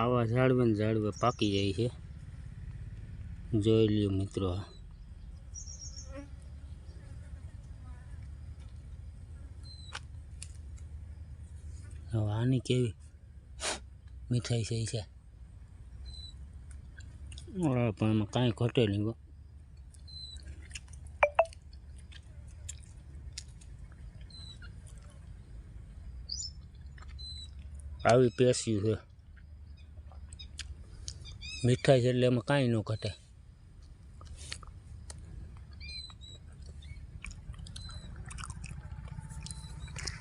આવા ઝાડવે ને ઝાડવે પાકી જાય છે જોઈ લ્યો મિત્રો. હવે આની કેવી મીઠાઈ છે છે પણ એમાં કાંઈ ઘટે નહીં. આવી પેસ્યું છે મીઠાઈ છે એટલે એમાં કાંઈ ન ઘટે.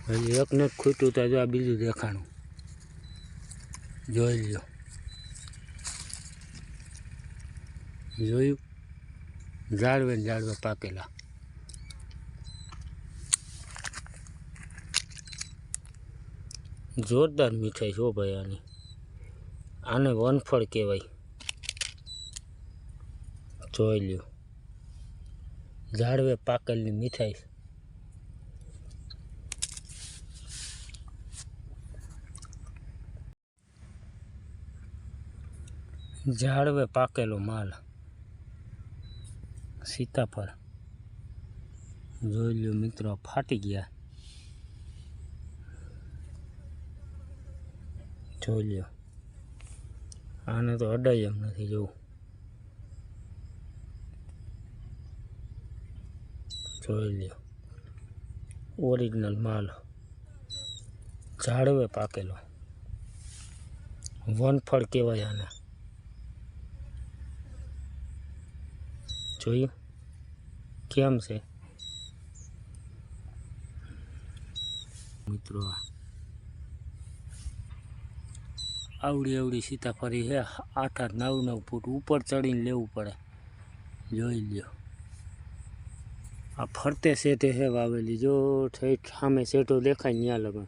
હજી એક ને જ ખૂટ્યું તો જો આ બીજું દેખાણું. જોઈ લ્યો. જોયું? ઝાડવે ને જાળવે પાકેલા. જોરદાર મીઠાઈ છો ભાઈ આની. આને વનફળ કહેવાય. જોઈ લ્યો. ઝાડવે પાકલની મીઠાઈ. ઝાડવે પાકેલો માલ. સીતાફળ. જોઈ લ્યો મિત્રો, ફાટી ગયા. જોઈ લ્યો. આને તો અડાય એમ નથી જોવું. જોઈ લ્યો ઓરિજિનલ માલ ઝાડવે પાકેલો. વનફળ કહેવાય આને. જોયું? કેમ છે? મિત્રો આવડી આવડી સીતાફળી છે. આઠ આઠ, નવ નવ ફૂટ ઉપર ચડીને લેવું પડે. જોઈ લ્યો. આ ફરતે શેઠે હે વાવેલી. જો ઠેઠ સામે શેઠો દેખાય ત્યાં લગન.